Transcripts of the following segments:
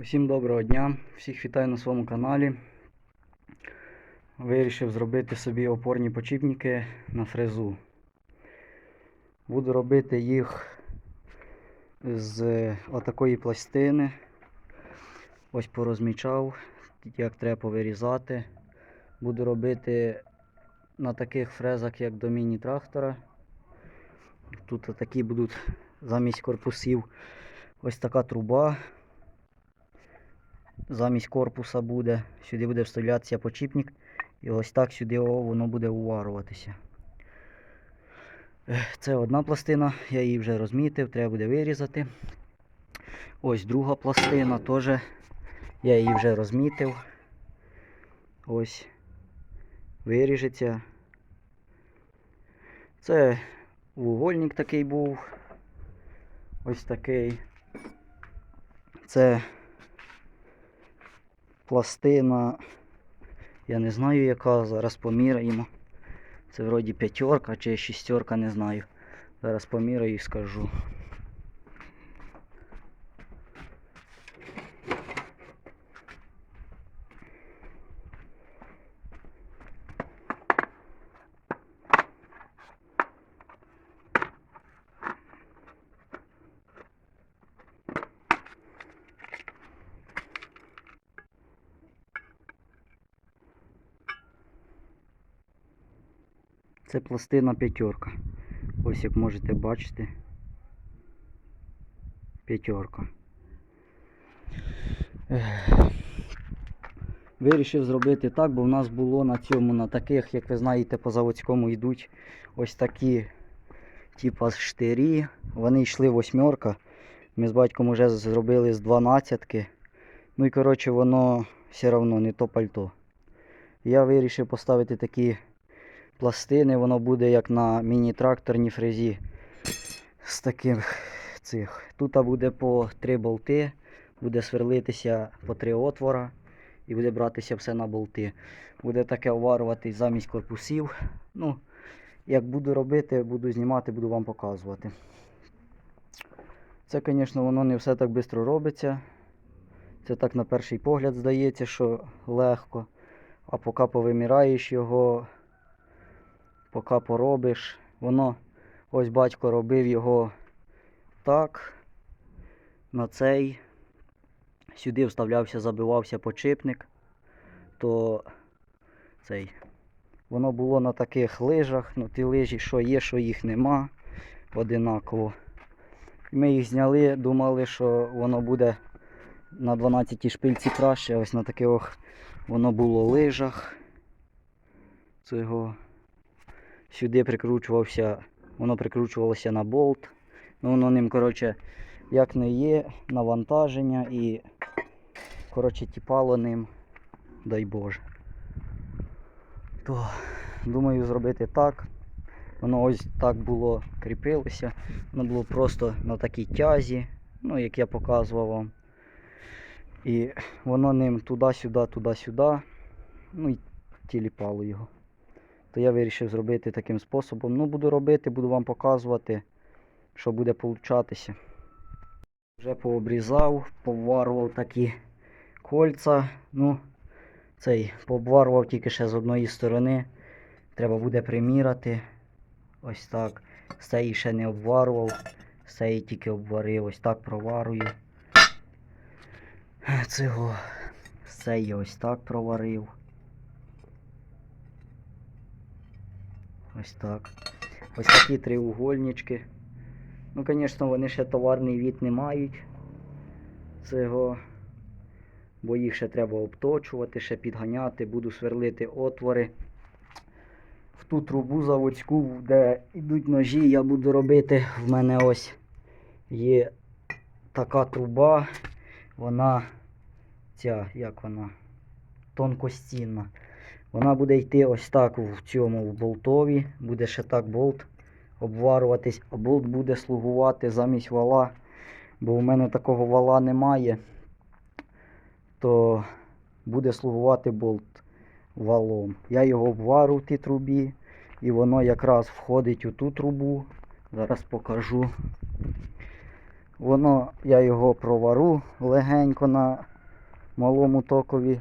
Усім доброго дня, всіх вітаю на своєму каналі. Вирішив зробити собі опорні почіпники на фрезу. Буду робити їх з отакої пластини. Ось порозмічав, як треба повирізати. Буду робити на таких фрезах, як до міні-трактора. Тут такі будуть замість корпусів ось така труба замість корпуса буде. Сюди буде вставлятися почіпник. І ось так сюди воно буде уваруватися. Це одна пластина, я її вже розмітив, треба буде вирізати. Ось друга пластина теж. Я її вже розмітив. Ось. Виріжеться. Це вугольник такий був. Ось такий. Це пластина. Я не знаю яка, зараз поміряємо. Це вроді п'ятерка чи шістерка, не знаю. Зараз поміряю і скажу. Це пластина п'ятерка. Ось як можете бачити. П'ятерка. Вирішив зробити так, бо в нас було на цьому, на таких, як ви знаєте, по заводському йдуть ось такі, типа штирі. Вони йшли восьмерка. Ми з батьком вже зробили з дванадцятки. Ну і коротше воно все одно не то пальто. Я вирішив поставити такі пластини, воно буде як на міні-тракторній фрезі з таких цих. Тут буде по три болти, буде сверлитися по три отвора і буде братися все на болти. Буде таке оварювати замість корпусів. Ну, як буду робити, буду знімати, буду вам показувати. Це, звісно, воно не все так швидко робиться. Це так на перший погляд здається, що легко. А поки повиміраєш його, поки поробиш. Воно, ось батько робив його так. На цей. Сюди вставлявся, забивався почипник, то цей. Воно було на таких лижах, ну ті лижі, що є, що їх нема. Одинаково. Ми їх зняли, думали, що воно буде на 12 шпильці краще, ось на таких воно було лижах. Цього. Сюди прикручувався, воно прикручувалося на болт. Ну, воно ним, коротше, як не є, навантаження і, коротше, тіпало ним, дай Боже. То, думаю, зробити так. Воно ось так було кріпилося. Воно було просто на такій тязі, ну, як я показував вам. І воно ним туди-сюди, туди-сюди. Ну і тіліпало його. То я вирішив зробити таким способом. Ну, буду робити, буду вам показувати, що буде получатися. Вже пообрізав, поварував такі кольця. Ну, цей пообварував тільки ще з одної сторони. Треба буде приміряти. Ось так. З ще не обварував, з цієї тільки обварив. Ось так проварую. Цього з ось так проварив. Ось так. Ось такі треугольнички. Ну, звісно, вони ще товарний від не мають. Цього. Бо їх ще треба обточувати, ще підганяти, буду сверлити отвори. В ту трубу заводську, де йдуть ножі, я буду робити. В мене ось є така труба. Вона ця, як вона, тонкостінна. Вона буде йти ось так в цьому в болтові, буде ще так болт обварюватись, а болт буде слугувати замість вала, бо у мене такого вала немає, то буде слугувати болт валом. Я його обварю в тій трубі, і воно якраз входить у ту трубу. Зараз покажу. Воно, я його провару легенько на малому токові,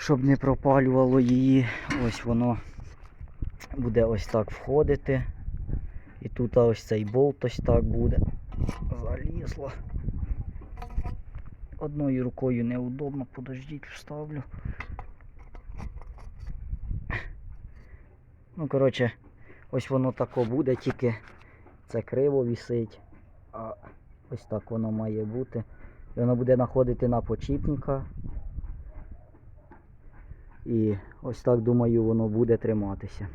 щоб не пропалювало її. Ось воно буде ось так входити. І тут ось цей болт ось так буде. Залізло. Одною рукою неудобно, подождіть, вставлю. Ну, коротше, ось воно тако буде, тільки це криво вісить. А ось так воно має бути. І воно буде знаходити на почіпника. І ось так думаю воно буде триматися.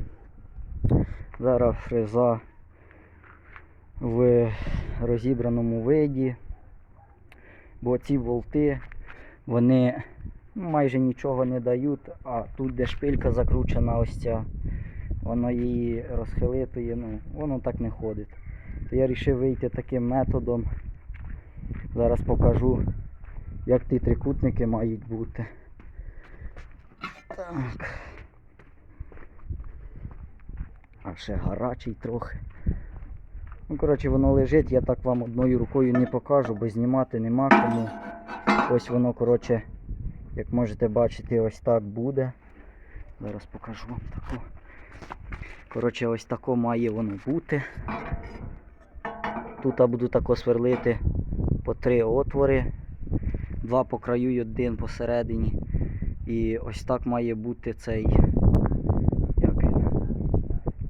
Зараз фреза в розібраному виді. Бо ці болти, вони майже нічого не дають, а тут де шпилька закручена ось ця, воно її розхилитує, ну, воно так не ходить. То я вирішив вийти таким методом. Зараз покажу, як ті трикутники мають бути. Так. А ще гарячий трохи. Ну, коротше, воно лежить, я так вам одною рукою не покажу, бо знімати нема кому. Ось воно, коротше, як можете бачити, ось так буде. Зараз покажу вам таку. Коротше, ось тако має воно бути. Тут я буду тако сверлити по три отвори. Два по краю і один посередині. І ось так має бути цей як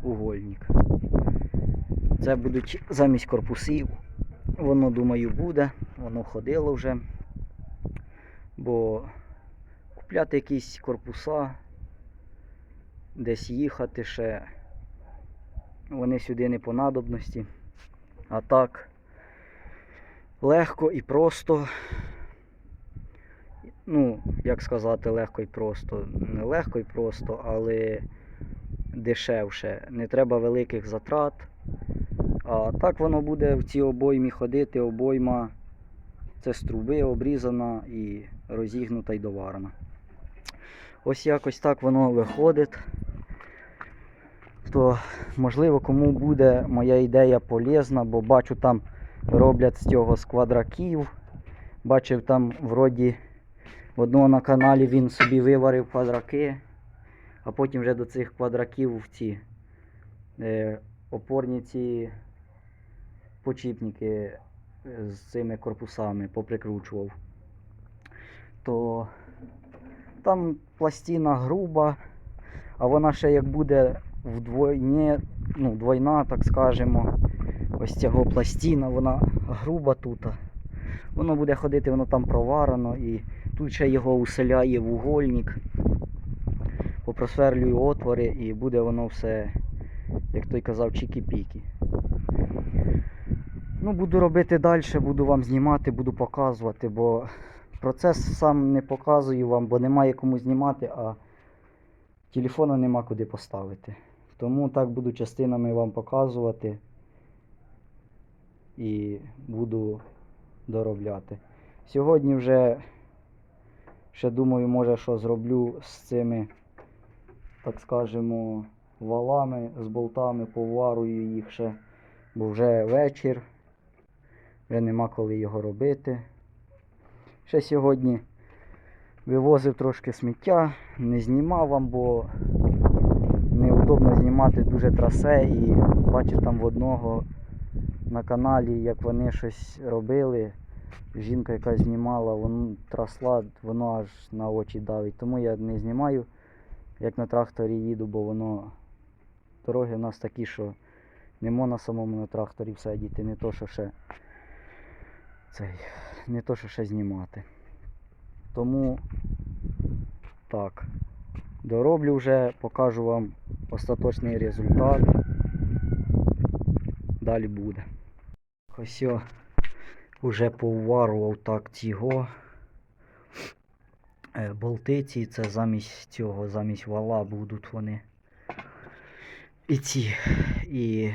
угольник. Це будуть замість корпусів. Воно, думаю, буде. Воно ходило вже. Бо купляти якісь корпуса, десь їхати ще. Вони сюди не по надобності. А так легко і просто. Ну, як сказати, легко і просто. Не легко і просто, але дешевше. Не треба великих затрат. А так воно буде в цій обоймі ходити, обойма це з труби обрізана і розігнута і доварена. Ось якось так воно виходить. То можливо кому буде моя ідея полезна, бо бачу там роблять з цього з квадраків. Бачив там вроді в одного на каналі він собі виварив квадраки, а потім вже до цих квадраків в ці е, опорні ці почіпники е, з цими корпусами поприкручував. То там пластина груба, а вона ще як буде вдвойні, ну, двойна, так скажемо, ось цього пластина, вона груба тут. Воно буде ходити, воно там проварено і тут ще його уселяє в угольник. Попросверлюю отвори і буде воно все, як той казав, чікі-пікі. Ну, буду робити далі, буду вам знімати, буду показувати, бо процес сам не показую вам, бо немає кому знімати, а телефона нема куди поставити. Тому так буду частинами вам показувати і буду доробляти. Сьогодні вже ще думаю, може що зроблю з цими, так скажемо, валами, з болтами, поварую їх ще, бо вже вечір. Вже нема коли його робити. Ще сьогодні вивозив трошки сміття, не знімав вам, бо неудобно знімати дуже трасе і бачив там в одного на каналі, як вони щось робили. Жінка яка знімала, воно трасла, воно аж на очі давить. Тому я не знімаю, як на тракторі їду, бо воно дороги у нас такі, що не можна на самому на тракторі сидіти, не то, що ще цей, не то, що ще знімати. Тому так. Дороблю вже, покажу вам остаточний результат. Далі буде. Ось о, вже поварував так цього. Е, Болти це замість цього, замість вала будуть вони. І ці. І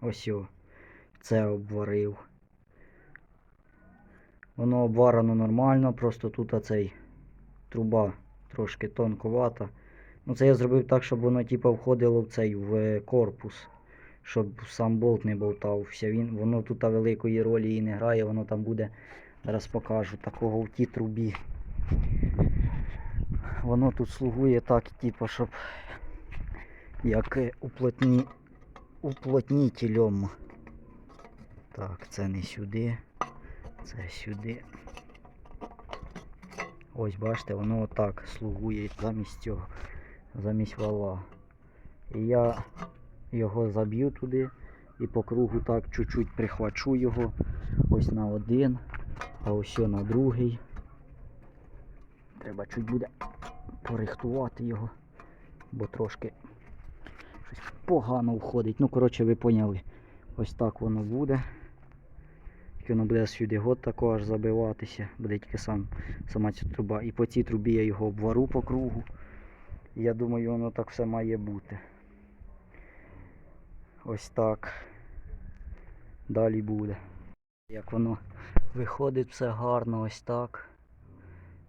ось о, це обварив. Воно обварено нормально, просто тут оцей труба трошки тонковата. Ну це я зробив так, щоб воно типу, входило в цей в корпус. Щоб сам болт не болтався. Він, воно тут великої ролі і не грає, воно там буде, зараз покажу, такого в тій трубі. Воно тут слугує так, типу, щоб як уплотні, уплотнітелем. Так, це не сюди, це сюди. Ось бачите, воно отак слугує замість цього, замість вала. І я його заб'ю туди і по кругу так чуть-чуть прихвачу його ось на один, а ось на другий. Треба чуть буде порихтувати його, бо трошки щось погано входить. Ну, коротше, ви поняли. Ось так воно буде. Воно буде сюди год тако забиватися, буде тільки сам, сама ця труба. І по цій трубі я його обвару по кругу. Я думаю, воно так все має бути. Ось так. Далі буде. Як воно виходить все гарно, ось так.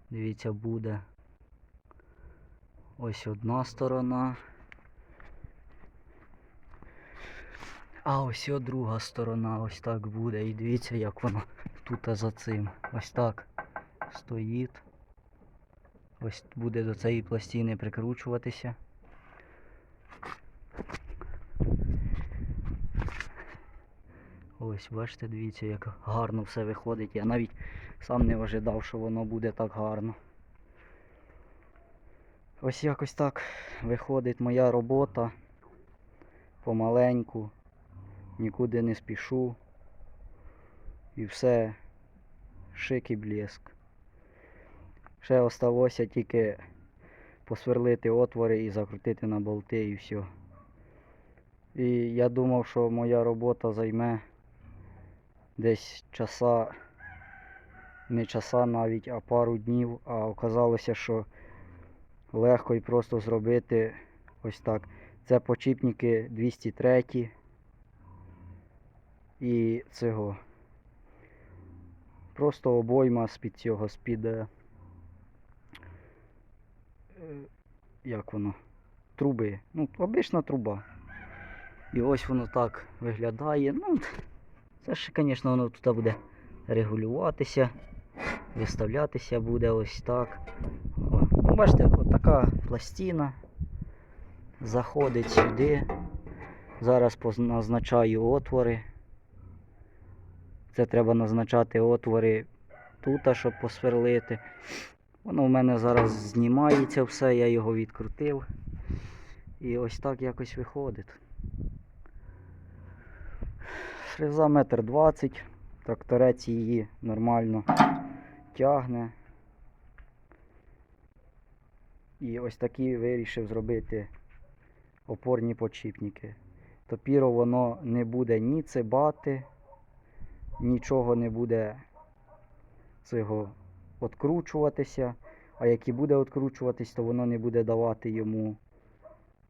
Дивіться, буде. Ось одна сторона. А ось і друга сторона, ось так буде. І дивіться, як воно тут за цим. Ось так стоїть. Ось буде до цієї пластини прикручуватися. Ось, бачите, дивіться, як гарно все виходить. Я навіть сам не ожидав, що воно буде так гарно. Ось якось так виходить моя робота. Помаленьку, нікуди не спішу. І все шик і блеск. Ще осталося тільки посверлити отвори і закрутити на болти і все. І я думав, що моя робота займе десь часа, не часа навіть, а пару днів, а оказалося, що легко і просто зробити ось так. Це почіпники 203 і цього. Просто обойма з-під цього, з-під. е, е, Як воно? Труби. Ну, обична труба. І ось воно так виглядає. Ну, це ж, звісно, воно тут буде регулюватися, виставлятися буде ось так. О, ну, бачите, така пластина заходить сюди. Зараз позначаю отвори. Це треба назначати отвори тут, щоб посверлити. Воно в мене зараз знімається все, я його відкрутив. І ось так якось виходить. Фреза метр двадцять, тракторець її нормально тягне. І ось такі вирішив зробити опорні подшипники. Топіро воно не буде ні цибати, нічого не буде цього откручуватися. А як і буде откручуватись, то воно не буде давати йому,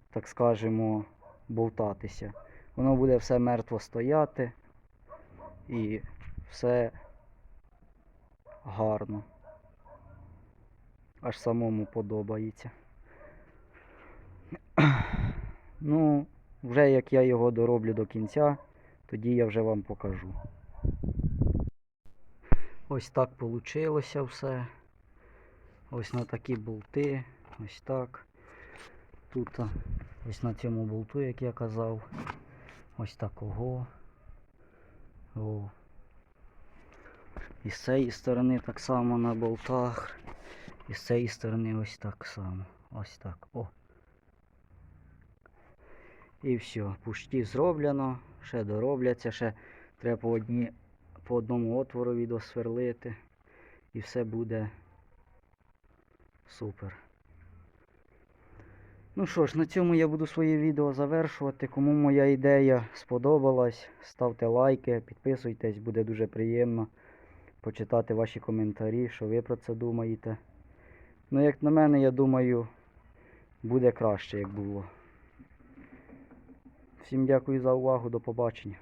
так скажемо, болтатися. Воно буде все мертво стояти і все гарно. Аж самому подобається. Ну, вже як я його дороблю до кінця, тоді я вже вам покажу. Ось так вийшло все. Ось на такі болти. Ось так. Тут ось на цьому болту, як я казав. Ось такого. О. І з цієї сторони так само на болтах. І з цієї сторони ось так само. Ось так. О. І все, пушті зроблено, ще доробляться, ще треба по, одні, по одному отвору відосверлити. І все буде супер. Ну що ж, на цьому я буду своє відео завершувати. Кому моя ідея сподобалась, ставте лайки, підписуйтесь, буде дуже приємно почитати ваші коментарі, що ви про це думаєте. Ну, як на мене, я думаю, буде краще, як було. Всім дякую за увагу, до побачення.